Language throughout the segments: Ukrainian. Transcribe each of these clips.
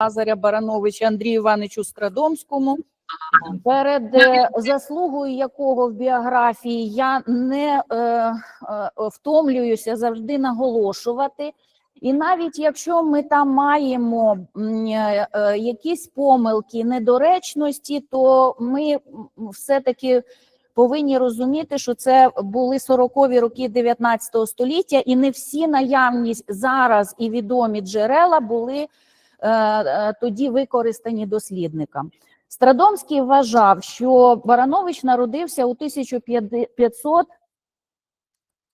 Лазаря Барановича Андрію Івановичу Скрадомському, перед е, заслугою якого в біографії я не е, е, втомлююся завжди наголошувати. І навіть якщо ми там маємо е, е, якісь помилки, недоречності, то ми все-таки повинні розуміти, що це були 40-ві роки 19 століття, і не всі наявність зараз і відомі джерела були тоді використані дослідникам. Страдомський вважав, що Баранович народився у 1500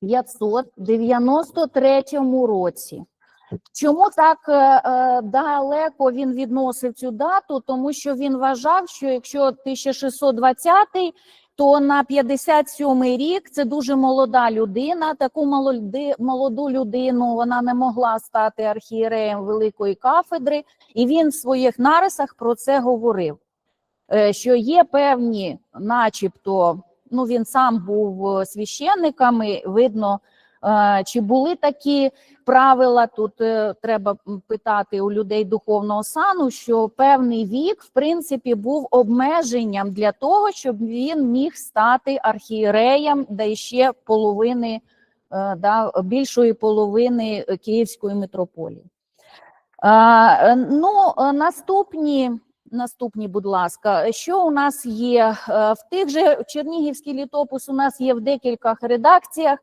593 році. Чому так е, е, далеко він відносив цю дату? Тому що він вважав, що якщо 1620, то на 57 рік це дуже молода людина. Таку молоду людину вона не могла стати архієреєм великої кафедри, і він в своїх нарисах про це говорив. е, Що є певні, начебто, ну він сам був священниками, видно, е, чи були такі правила. Тут е, треба питати у людей духовного сану, що певний вік, в принципі, був обмеженням для того, щоб він міг стати архієреєм, да ще половини, е, да, більшої половини е, Київської митрополії. Ну, наступні. Наступні, будь ласка, що у нас є в тих же Чернігівський літопис? У нас є в декількох редакціях.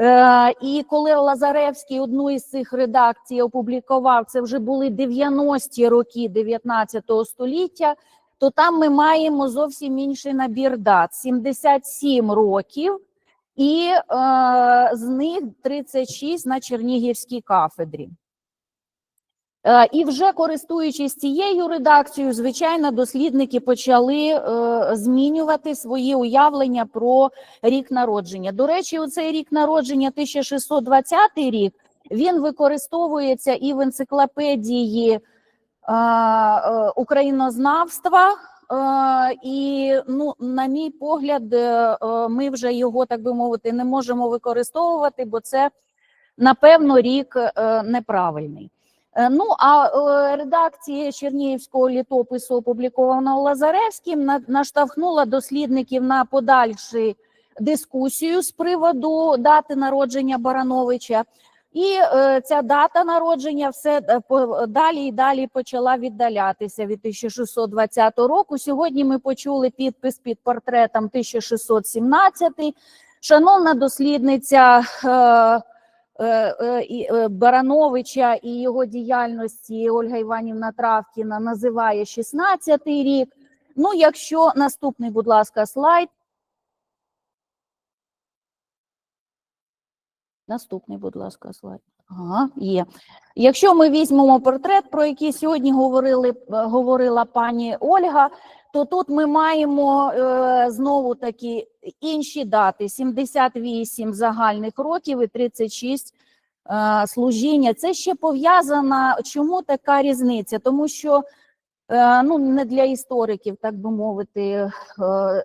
Е, І коли Лазаревський одну із цих редакцій опублікував, це вже були 90-ті роки 19 століття, то там ми маємо зовсім інший набір дат: 77 років, і е, з них 36 на Чернігівській кафедрі. Е, І вже користуючись цією редакцією, звичайно, дослідники почали е, змінювати свої уявлення про рік народження. До речі, цей рік народження 1620 рік він використовується і в енциклопедії е, українознавства. І ну, на мій погляд, ми вже його, так би мовити, не можемо використовувати, бо це напевно рік неправильний. Е, Ну а е, редакція Чернігівського літопису, опублікованого Лазаревським, наштовхнула дослідників на подальшу дискусію з приводу дати народження Барановича. І е, ця дата народження все далі і далі почала віддалятися від 1620 року. Сьогодні ми почули підпис під портретом 1617. Шановна дослідниця. Е, е, е, Барановича і його діяльності Ольга Іванівна Травкіна називає 16-й рік. Ну, якщо наступний, будь ласка, слайд. Наступний, будь ласка, слайд. Ага, є. Якщо ми візьмемо портрет, про який сьогодні говорили, говорила пані Ольга, то тут ми маємо е, знову такі інші дати: 78 загальних років і 36 е, служіння. Це ще пов'язано. Чому така різниця? Тому що е, ну не для істориків, так би мовити,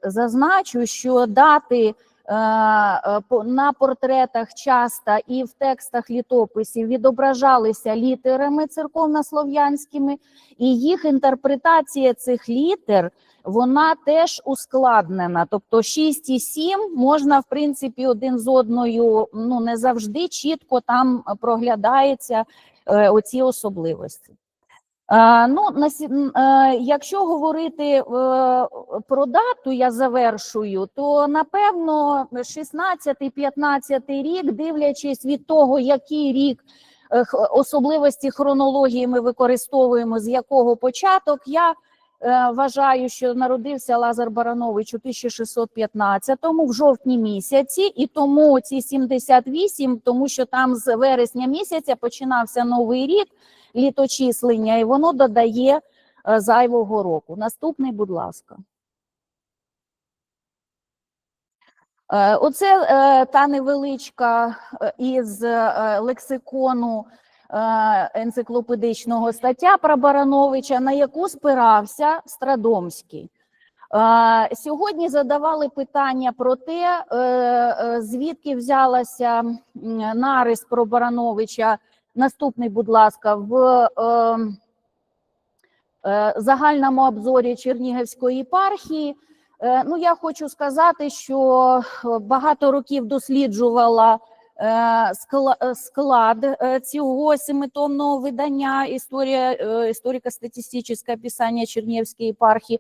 зазначу, що дати. Е, е, На портретах часто і в текстах літописів відображалися літерами церковнослов'янськими, і їх інтерпретація цих літер вона теж ускладнена. Тобто 6 і 7 можна, в принципі, один з одною ну не завжди чітко там проглядається е, оці особливості. Е, ну, е, якщо говорити е, про дату, я завершую, то напевно 16-15 рік, дивлячись від того, який рік особливості хронології ми використовуємо, з якого початок, я вважаю, що народився Лазар Баранович у 1615-му в жовтні місяці, і тому ці 78, тому що там з вересня місяця починався новий рік літочислення, і воно додає е, зайвого року. Наступний, будь ласка. Е, Оце е, та невеличка із лексикону енциклопедичного стаття про Барановича, на яку спирався Страдомський. Сьогодні задавали питання про те, звідки взялася нарис про Барановича. Наступний, будь ласка, в е, е, загальному обзорі Чернігівської єпархії. Е, Ну, я хочу сказати, що е, багато років досліджувала е, е, склад е, цього семитомного видання історія е, історико-статистичне описання Чернігівської єпархії.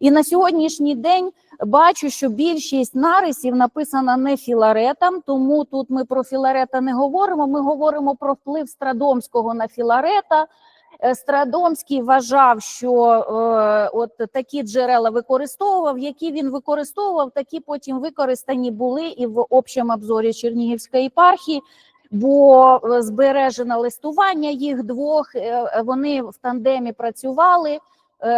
І на сьогоднішній день бачу, що більшість нарисів написана не Філаретом, тому тут ми про Філарета не говоримо. Ми говоримо про вплив Страдомського на Філарета. Е, Страдомський вважав, що е, от такі джерела використовував, які він використовував, такі потім використані були і в общому обзорі Чернігівської єпархії, бо е, збережено листування їх двох. е, Вони в тандемі працювали. Е,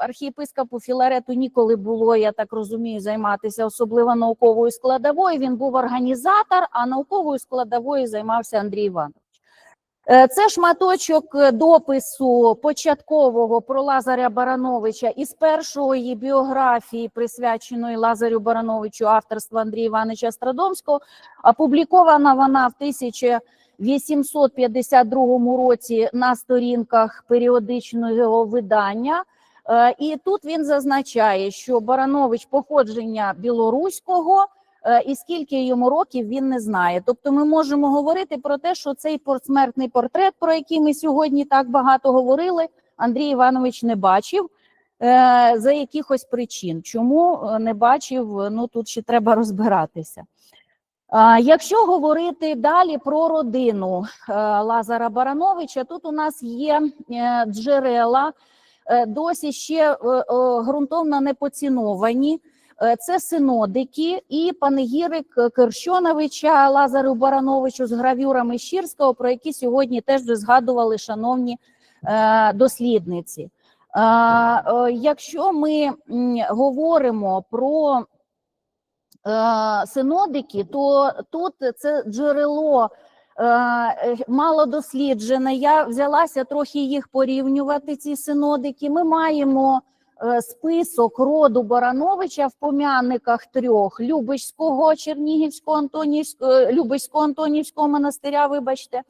Архієпископу Філарету ніколи було, я так розумію, займатися особливо науковою складовою. Він був організатор, а науковою складовою займався Андрій Іванович. Е, Це шматочок е, допису початкового про Лазаря Барановича із першої біографії, присвяченої Лазарю Барановичу авторства Андрія Івановича Страдомського. Опублікована вона в 1852 році на сторінках періодичного видання. Е, І тут він зазначає, що Баранович походження білоруського. е, І скільки йому років він не знає. Тобто, ми можемо говорити про те, що цей посмертний портрет, про який ми сьогодні так багато говорили, Андрій Іванович не бачив е, за якихось причин. Чому не бачив? Ну тут ще треба розбиратися. Якщо говорити далі про родину е, Лазара Барановича, тут у нас є е, джерела, е, досі ще ґрунтовно не поціновані. Це синодики і панегірик Керщоновича Лазару Барановичу з гравюрами Щірського, про які сьогодні теж згадували шановні дослідниці. Якщо ми говоримо про синодики, то тут це джерело е, е, мало досліджене. Я взялася трохи їх порівнювати. Ці синодики. Ми маємо е, список роду Барановича в пом'янниках трьох Любишського, Чернігівського, Антонівського, е, Любишського Антонівського монастиря. Вибачте,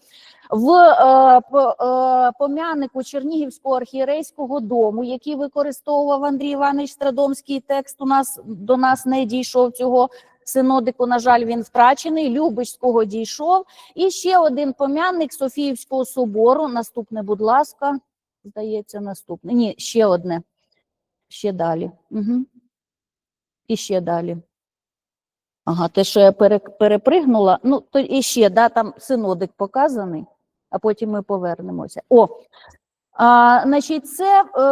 в е, е, пом'яннику Чернігівського архієрейського дому, який використовував Андрій Іванович Страдомський текст. У нас до нас не дійшов цього синодику. На жаль, він втрачений. Любишського дійшов. І ще один пом'янник Софіївського собору. Наступне, будь ласка, здається, наступне. Ні, ще одне. Ще далі. Угу. І ще далі. Ага, те, що я пере- перепригнула. Ну, то і ще, да, там синодик показаний, а потім ми повернемося. О, а, значить, це е,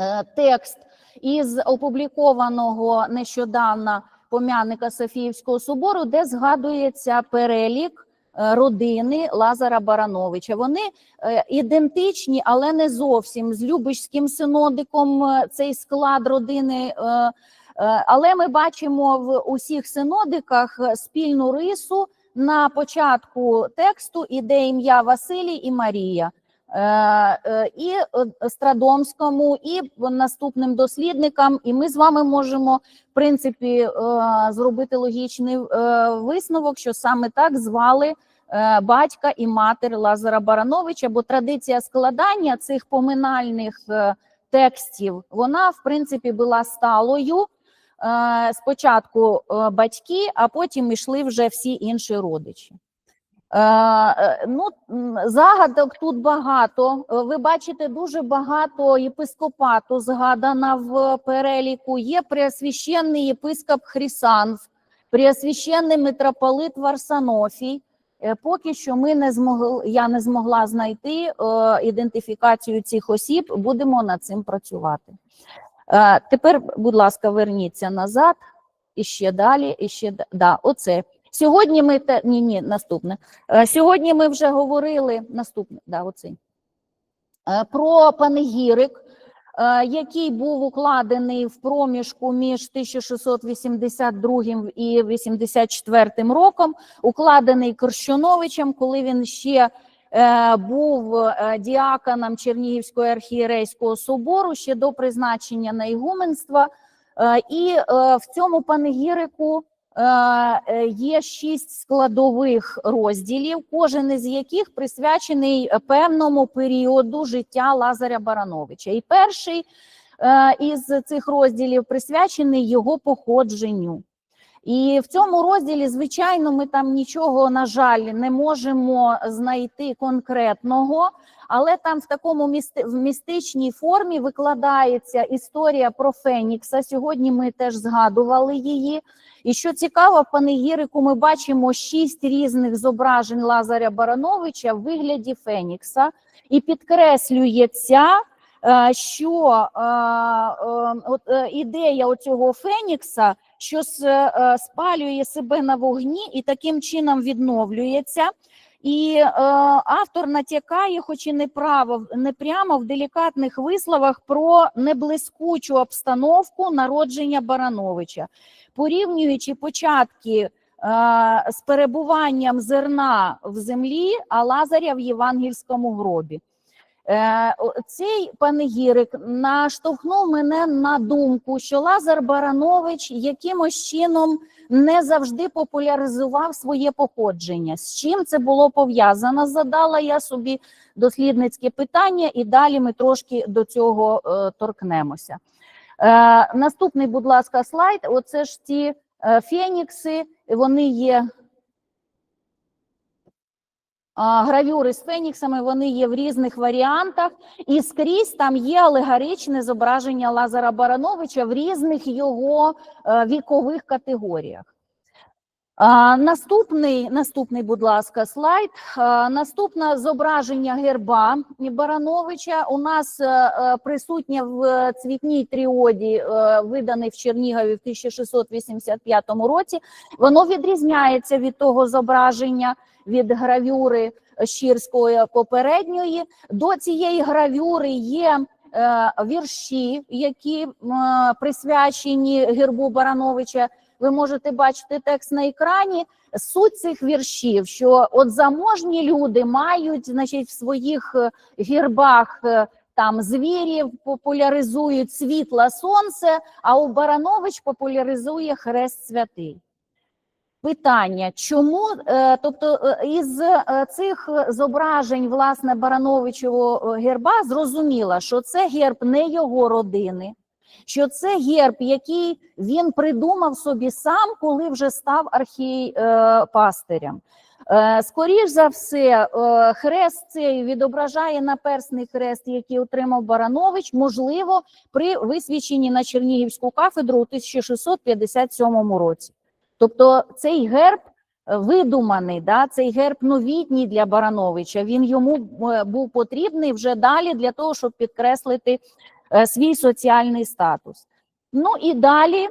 е, текст із опублікованого нещодавно пом'янника Софіївського собору, де згадується перелік родини Лазара Барановича. Вони е, ідентичні, але не зовсім з Любишським синодиком. е, Цей склад родини. е, е, Але ми бачимо в усіх синодиках е, спільну рису. На початку тексту іде ім'я Василій і Марія. Е, е, І е, Страдомському, і наступним дослідникам, і ми з вами можемо в принципі е, зробити логічний е, висновок, що саме так звали е, батька і матір Лазара Барановича, бо традиція складання цих поминальних е, текстів вона в принципі була сталою. Е, Спочатку е, батьки, а потім йшли вже всі інші родичі. Е, е, Ну, загадок тут багато. Е, Ви бачите, дуже багато єпископату згадано в переліку. Є преосвященний єпископ Хрісанф, преосвященний митрополит Варсанофій. Е, Поки що ми не змогли, я не змогла знайти е, ідентифікацію цих осіб. Будемо над цим працювати. Е, Тепер, будь ласка, верніться назад і ще далі, і ще да, оце. Сьогодні ми те ні, ні, наступне. Сьогодні ми вже говорили наступне, да, оцей. Про панегірик, який був укладений в проміжку між 1682 і 84 роком, укладений Корщуновичем, коли він ще е, був е, діаконом Чернігівського архієрейського собору ще до призначення на ігуменство. Е, І е, в цьому панегірику е, є шість складових розділів, кожен із яких присвячений певному періоду життя Лазаря Барановича. І перший е, із цих розділів присвячений його походженню. І в цьому розділі, звичайно, ми там нічого, на жаль, не можемо знайти конкретного, але там в такому місти, в містичній формі викладається історія про Фенікса. Сьогодні ми теж згадували її. І що цікаво, в панегірику ми бачимо шість різних зображень Лазаря Барановича в вигляді Фенікса, і підкреслюється, е, що е, е, от, ідея оцього Фенікса, що спалює себе на вогні і таким чином відновлюється. І е, автор натякає, хоч і не право, не прямо в делікатних висловах про неблискучу обстановку народження Барановича, порівнюючи початки е, з перебуванням зерна в землі, а Лазаря в євангельському гробі. Е, Цей панегірик наштовхнув мене на думку, що Лазар Баранович якимось чином не завжди популяризував своє походження. З чим це було пов'язано? Задала я собі дослідницьке питання, і далі ми трошки до цього е, торкнемося. Е, наступний, будь ласка, слайд. Оце ж ті фенікси, вони є. А, Гравюри з феніксами вони є в різних варіантах, і скрізь там є алегоричне зображення Лазара Барановича в різних його е, вікових категоріях. А, наступний, наступний, будь ласка, слайд. А, наступне зображення герба Барановича. У нас е, е, присутнє в цвітній тріоді, е, виданий в Чернігові в 1685 році. Воно відрізняється від того зображення від гравюри Щірської попередньої. До цієї гравюри є е, вірші, які присвячені гербу Барановича. Ви можете бачити текст на екрані. Суть цих віршів, що от заможні люди мають, значить, в своїх е, гербах е, там звірів популяризують світло сонце, а у Баранович популяризує хрест святий. Питання, чому, е, тобто е, із е, цих зображень власне Барановичевого е, герба зрозуміла, що це герб не його родини, що це герб, який він придумав собі сам, коли вже став архіпастирем. Е, Скоріш за все, хрест цей відображає наперсний хрест, який отримав Баранович, можливо, при висвіченні на Чернігівську кафедру у 1657 році. Тобто цей герб е, видуманий, да, цей герб новітній для Барановича. Він йому е, був потрібний вже далі для того, щоб підкреслити е, свій соціальний статус. Ну і далі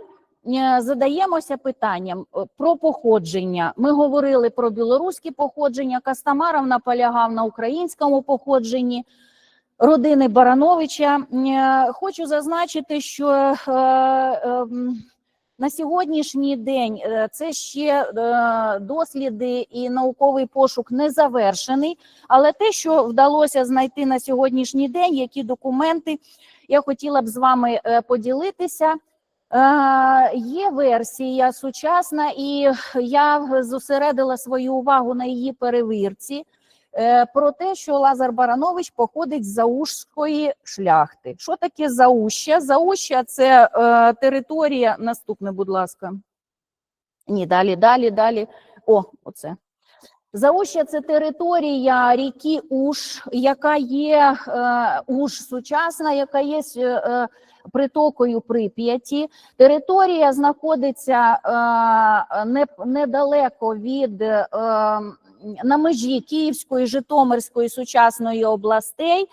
задаємося питанням про походження. Ми говорили про білоруське походження. Кастамаров наполягав на українському походженні родини Барановича. Хочу зазначити, що на сьогоднішній день е, це ще е, досліди і науковий пошук не завершений, але те, що вдалося знайти на сьогоднішній день, які документи я хотіла б з вами е, поділитися. Є версія сучасна, і я зосередила свою увагу на її перевірці про те, що Лазар Баранович походить з заушської шляхти. Що таке зауща? Зауща це е, територія. Наступне, будь ласка. Ні, далі, далі, далі. О, оце. Зауща це територія ріки Уж, яка є е, Уж сучасна, яка є е, е, притокою Прип'яті. Територія знаходиться е, недалеко від е, на межі Київської, Житомирської сучасної областей.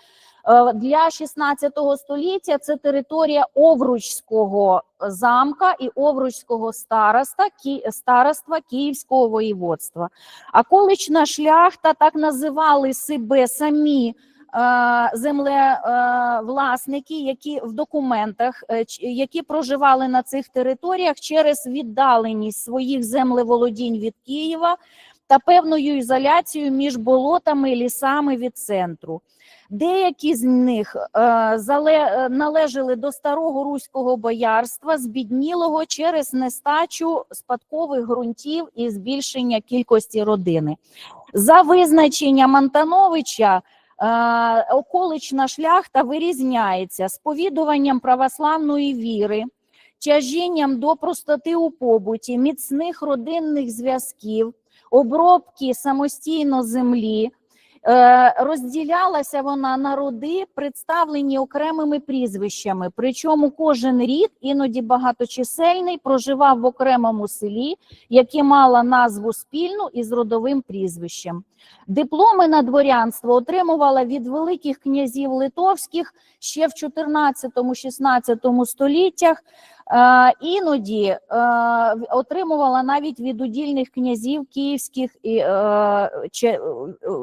Е, Для 16 століття це територія Овручського замка і Овручського староста, староства Київського воєводства. А колишня шляхта так називали себе самі землевласники, які в документах, е, які проживали на цих територіях через віддаленість своїх землеволодінь від Києва та певною ізоляцією між болотами і лісами від центру. Деякі з них е, е, належали до старого руського боярства, збіднілого через нестачу спадкових ґрунтів і збільшення кількості родини. За визначенням Антановича, е, околична шляхта вирізняється сповідуванням православної віри, тяжінням до простоти у побуті, міцних родинних зв'язків, обробки самостійно землі. Е, Розділялася вона на роди, представлені окремими прізвищами. Причому кожен рід, іноді багаточисельний, проживав в окремому селі, яке мало назву спільну із родовим прізвищем. Дипломи на дворянство отримувала від великих князів литовських ще в 14-16 століттях. Е, іноді е, отримувала навіть від удільних князів київських е, чи,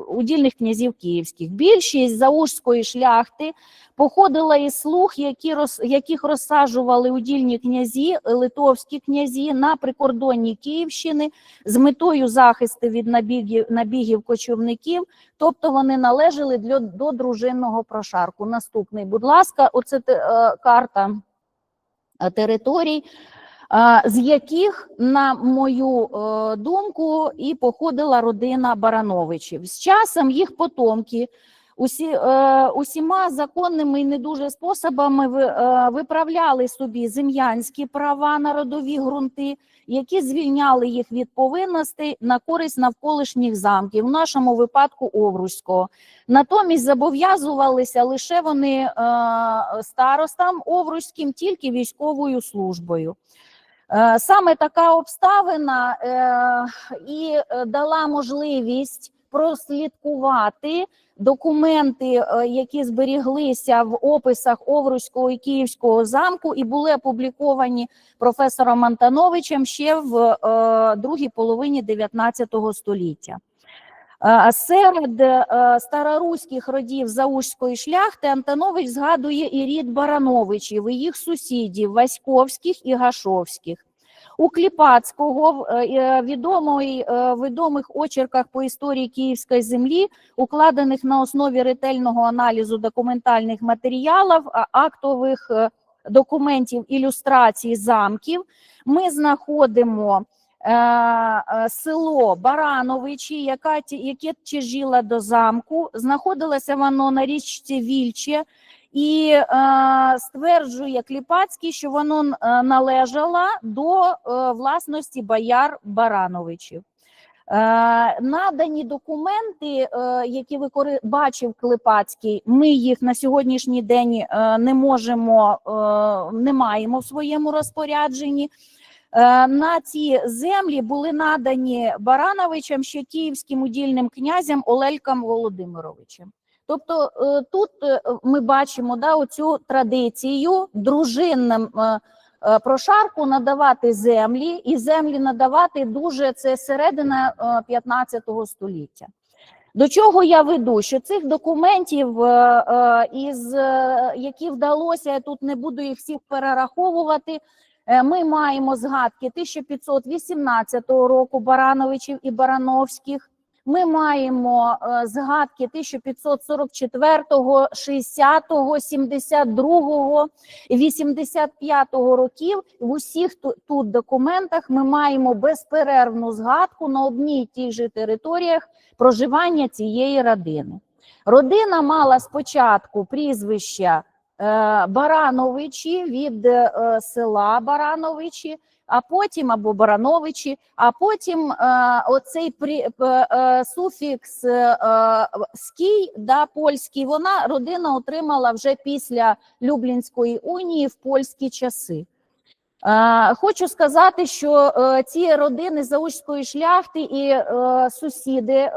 удільних князів київських. Більшість заужської шляхти походила із слуг, які роз, яких розсаджували удільні князі, литовські князі на прикордонні Київщини з метою захисту від набігів, набігів кочівників, тобто вони належали для, до дружинного прошарку. Наступний, будь ласка, оце е, карта територій, е, з яких, на мою е, думку, і походила родина Барановичів. З часом їх потомки усі, е, усіма законними і не дуже способами ви- е, виправляли собі зем'янські права на родові ґрунти, які звільняли їх від повинностей на користь навколишніх замків, в нашому випадку Овруського. Натомість зобов'язувалися лише вони е, старостам Овруським тільки військовою службою. Е, Саме така обставина е, і дала можливість прослідкувати документи, е, які зберіглися в описах Овруського і Київського замку, і були опубліковані професором Антановичем ще в е, другій половині 19 століття. Е, Серед староруських родів заужської шляхти Антонович згадує і рід Барановичів, і їх сусідів Васьковських і Гашовських. У Кліпацького е, е, відомої, е, відомих очерках по історії Київської землі, укладених на основі ретельного аналізу документальних матеріалів, актових документів, ілюстрацій замків, ми знаходимо село Барановичі, яке тяжило до замку. Знаходилося воно на річці Вільче, і е, стверджує Кліпацький, що воно е, належало до е, власності бояр Барановичів. Надані документи, які викори... бачив Клепацький, ми їх на сьогоднішній день не можемо, не маємо в своєму розпорядженні. На ці землі були надані Барановичем ще київським удільним князям Олельком Володимировичем. Тобто е, тут е, ми бачимо да, оцю традицію дружинним е, прошарку надавати землі, і землі надавати дуже це середина е, 15 століття. До чого я веду? Що цих документів, із які вдалося, я тут не буду їх всіх перераховувати. Ми маємо згадки 1518 року Барановичів і Барановських. Ми маємо е, згадки 1544, 60, 72, 85 років. В усіх тут документах ми маємо безперервну згадку на одній і тій же територіях проживання цієї родини. Родина мала спочатку прізвище е, Барановичі від е, села Барановичі, а потім або Барановичі, а потім е, оцей при, е, суфікс е, е, «ський», да, польський, вона родина отримала вже після Люблінської унії в польські часи. Е, Хочу сказати, що е, ці родини заужської шляхти і е, сусіди е,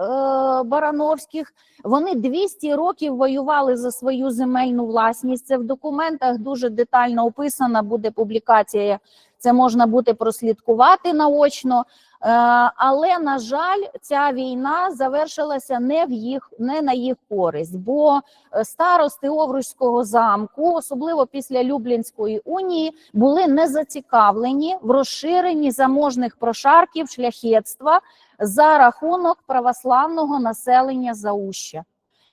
Барановських вони 200 років воювали за свою земельну власність. Це в документах дуже детально описана буде публікація це можна буде прослідкувати наочно. Е, Але на жаль, ця війна завершилася не в їх не на їх користь, бо е, старости Овруцького замку, особливо після Люблінської унії, були не зацікавлені в розширенні заможних прошарків шляхетства за рахунок православного населення Зауща.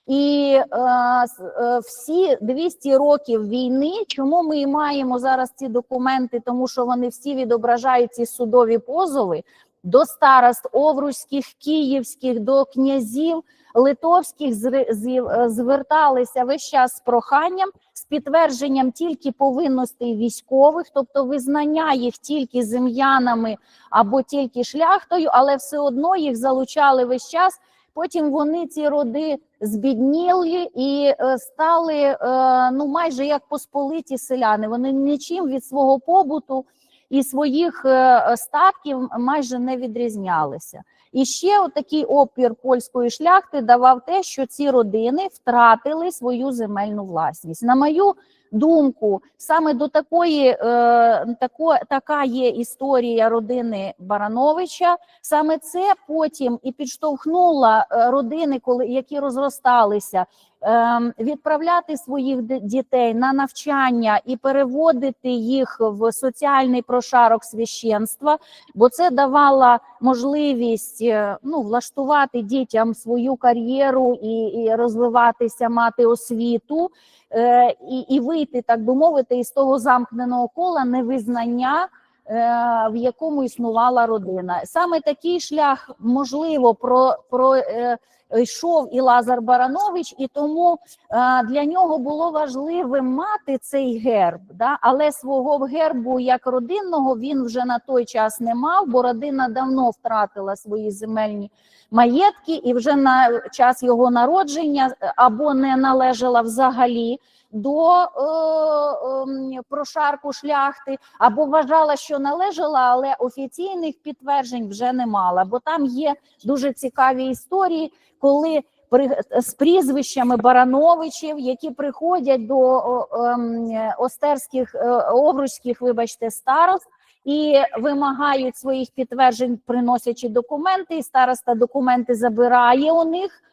І е, е, всі 200 років війни, чому ми маємо зараз ці документи, тому що вони всі відображають ці судові позови до старост овруцьких, київських, до князів литовських е, зверталися весь час з проханням, з підтвердженням тільки повинностей військових, тобто визнання їх тільки зем'янами або тільки шляхтою, але все одно їх залучали весь час. Потім вони ці роди збідніли і е, стали е, ну майже як посполиті селяни. Вони нічим від свого побуту і своїх е, статків майже не відрізнялися. І ще такий опір польської шляхти давав те, що ці родини втратили свою земельну власність. На мою думку, саме до такої е, тако, така є історія родини Барановича. Саме це потім і підштовхнуло е, родини, коли які розросталися, ем, відправляти своїх дітей на навчання і переводити їх в соціальний прошарок священства, бо це давало можливість е, ну, влаштувати дітям свою кар'єру і, і розвиватися, мати освіту е, і, і вийти, так би мовити, із того замкненого кола невизнання. е, В якому існувала родина, саме такий шлях можливо про, про е, йшов і Лазар Баранович, і тому е, для нього було важливим мати цей герб, да? але свого гербу як родинного він вже на той час не мав, бо родина давно втратила свої земельні маєтки, і вже на час його народження або не належала взагалі до е, ем, прошарку шляхти, або вважала, що належала, але офіційних підтверджень вже не мала. Бо там є дуже цікаві історії, коли з прізвищами Барановичів, які приходять до о, ем, остерських е, овруцьких, вибачте, старост. І вимагають своїх підтверджень, приносячи документи, і староста документи забирає у них е,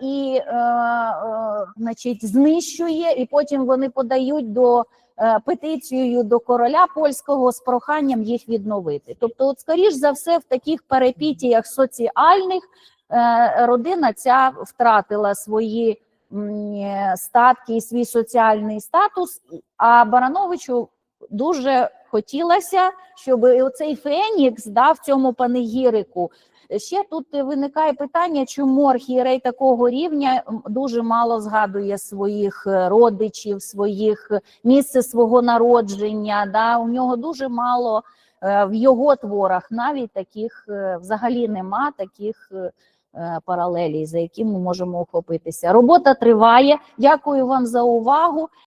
і е, е, значить, знищує, і потім вони подають до е, петицією до короля польського з проханням їх відновити. Тобто, от скоріш за все, в таких перепітіях соціальних е, родина ця втратила свої е, статки і свій соціальний статус. А Барановичу дуже хотілося, щоб оцей Фенікс дав цьому панегірику. Ще тут виникає питання, чому архієрей такого рівня дуже мало згадує своїх е, родичів, своїх е, місце свого народження. Да? У нього дуже мало е, в його творах навіть таких взагалі нема таких е, за які ми можемо охопитися. Робота триває. Дякую вам за увагу.